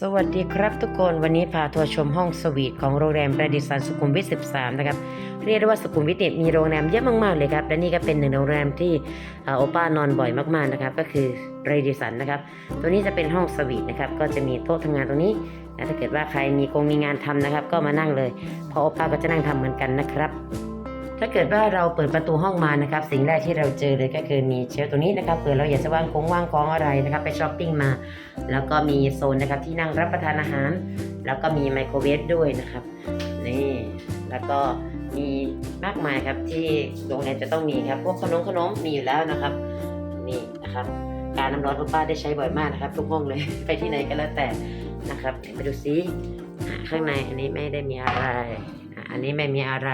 สวัสดีครับทุกคนวันนี้พาทัวร์ชมห้องสวีทของโรงแรมประดิษฐ์สุขุมวิท 13 นะครับ เรียกได้ว่าสุขุมวิทเนี่ยมีโรงแรมเยอะมากๆเลยครับ และนี่ก็เป็นหนึ่งโรงแรมที่อ่อโอป้านอนบ่อยมากๆนะครับ ก็คือเรดิสันนะครับ ตัวนี้จะเป็นห้องสวีทนะครับ ก็จะมีโต๊ะทำงานตรงนี้นะถ้าเกิดว่าใครมีคงมีงานทำนะครับ ก็มานั่งเลยพราะโอป้าก็จะนั่งทำเหมือนกันนะครับ ถ้าเกิดว่าเราเปิดประตูห้องมานะครับ สิ่งแรกที่เราเจอเลยก็คือมีเชลตัวนี้นะครับเผื่อเราอยากจะวางของว่างของอะไรนะครับไปช้อปปิ้งมา แล้วก็มีโซนนะครับที่นั่งรับประทานอาหาร แล้วก็มีไมโครเวฟด้วยนะครับนี่แล้วก็มีมากมายครับที่โรงแรมจะต้องมีครับพวกขนมขนมมีอยู่แล้วนะครับนี่นะครับการน้ำร้อนคุณป้าได้ใช้บ่อยมากนะครับทุกห้องเลยไปที่ไหนก็แล้วแต่นะครับไปดูซิข้างในอันนี้ไม่ได้มีอะไร อันนี้ไม่มีอะไร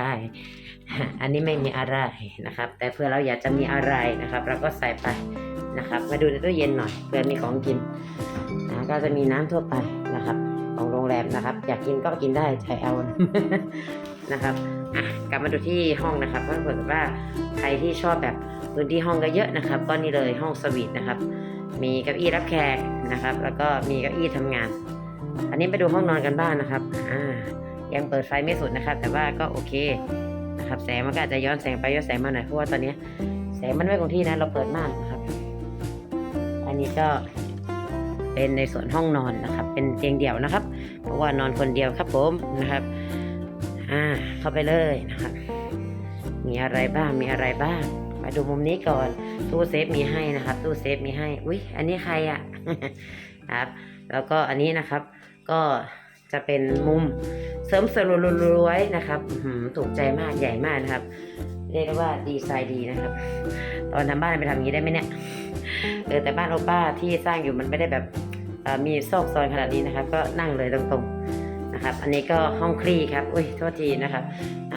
อันนี้ไม่มีอะไรนะครับ แต่เพื่อเราอยากจะมีอะไรนะครับ เราก็ใส่ไปนะครับ มาดูในตู้เย็นหน่อยเพื่อมีของกินนะก็จะมีน้ำทั่วไปนะครับ ของโรงแรมนะครับ อยากกินก็กินได้ใช้เอานะครับกลับมาดูที่ห้องนะครับถ้าเกิดว่าใครที่ชอบแบบพื้นที่ห้องก็เยอะนะครับ ก็นี่เลยห้องสวีทนะครับ มีเก้าอี้รับแขกนะครับ แล้วก็มีเก้าอี้ทำงาน อันนี้ไปดูห้องนอนกันบ้างนะครับอ่ายังเปิดไฟไม่สุดนะครับ แต่ว่าก็โอเค นะครับ แสงมันก็อาจจะย้อนแสงไปย้อนแสงมาหน่อยเพราะว่าตอนนี้แสงมันไม่คงที่นะ เราเปิดมากนะครับ อันนี้ก็เป็นในส่วนห้องนอนนะครับ เป็นเตียงเดี่ยวนะครับ เพราะว่านอนคนเดียวครับผมนะครับ อ่า เข้าไปเลยนะครับ มีอะไรบ้าง มีอะไรบ้าง มาดูมุมนี้ก่อน ตู้เซฟมีให้นะครับ ตู้เซฟมีให้ อุ้ยอันนี้ใครอะ ครับ แล้วก็อันนี้นะครับ ก็ จะเป็นมุมเสริมสวยรวยนะครับถูกใจมากใหญ่มากนะครับ เรียกได้ว่าดีไซน์ดีนะครับ ตอนทำบ้านไปทำอย่างนี้ได้ไหมเนี่ยเออแต่บ้านโอป้าที่สร้างอยู่มันไม่ได้แบบมีซอกซอยขนาดนี้นะครับ ก็นั่งเลยตรงๆนะครับ อันนี้ก็ห้องคลี่ครับอุ้ยโทษทีนะครับ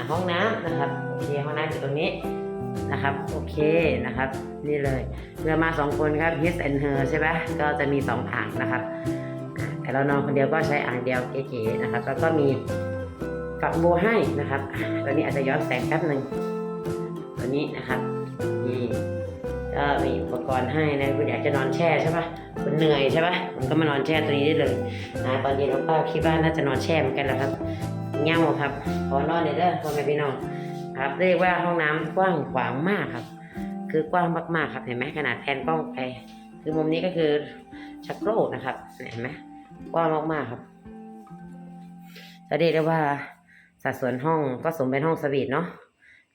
ห้องน้ำนะครับโอเคห้องน้ำอยู่ตรงนี้นะครับโอเคนะครับ นี่เลยเมื่อมาสองคนครับ his and her ใช่ไหมก็จะมีสองอ่างนะครับ แต่เรานอนคนเดียวก็ใช้อ่างเดียวเก๋ๆนะครับ แล้วก็มีฝักบัวให้นะครับตัวนี้อาจจะย้อนแสงแป๊บหนึ่งตัวนี้นะครับนี่ก็มีอุปกรณ์ให้นะคุณอยากจะนอนแช่ใช่ปะคุณเหนื่อยใช่ปะมันก็มานอนแช่ตัวนี้ได้เลยนะตอนเย็นเราป้าคิดว่าน่าจะนอนแช่เหมือนกันแหละครับเงี้ยครับขอนอนเลยเด้อพ่อแม่พี่น้องครับเรียกว่าห้องน้ำกว้างขวางมากครับ คือกว้างมากๆครับเห็นไหมขนาดแทนกล้องไปคือมุมนี้ก็คือชักโครกนะครับเห็นไหม กว้างมากๆครับจะเรียกได้ว่าสัดส่วนห้องก็สมเป็นห้องสวีทเนาะ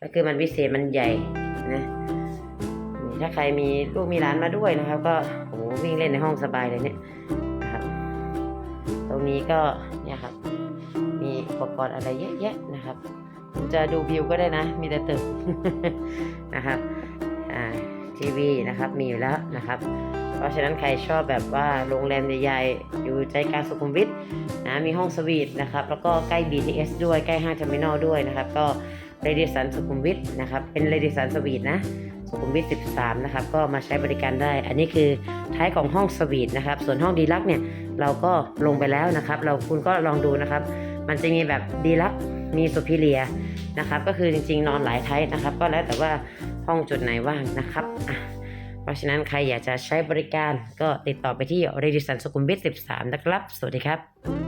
ก็คือมันพิเศษมันใหญ่นะถ้าใครมีลูกมีหลานมาด้วยนะครับ ก็โอ้วิ่งเล่นในห้องสบายเลยเนี่ยนะครับ ตรงนี้ก็เนี่ยครับ มีอุปกรณ์อะไรเยอะแยะนะครับคุณจะดูวิวก็ได้นะ มีแต่ตึกนะครับอ่าทีวีนะครับ มีอยู่แล้วนะครับ ราะฉะนั้นใครชอบแบบว่าโรงแรมใหญ่ๆ อยู่ใจกลางสุขุมวิทนะมีห้องสวีทนะครับแล้วก็ใกล้ BTS ด้วยใกล้ห้างเทอร์มินอลด้วยนะครับ ก็เรดิสันสุขุมวิทนะครับเป็นเรดิสันสวีทนะสุขุมวิท 13 นะครับ ก็มาใช้บริการได้ อันนี้คือท้ายของห้องสวีทนะครับ ส่วนห้องดีลักเนี่ย เราก็ลงไปแล้วนะครับ เราคุณก็ลองดูนะครับ มันจะมีแบบดีลักมีสุพิเลียนะครับ ก็คือจริงๆ นอนหลายไทป์นะครับ ก็แล้วแต่ว่าห้องจุดไหนว่างนะครับอะ เพราะฉะนั้นใครอยากจะใช้บริการก็ติดต่อไปที่ r a d i s o n สุขุมวิท13 นะครับ สวัสดีครับ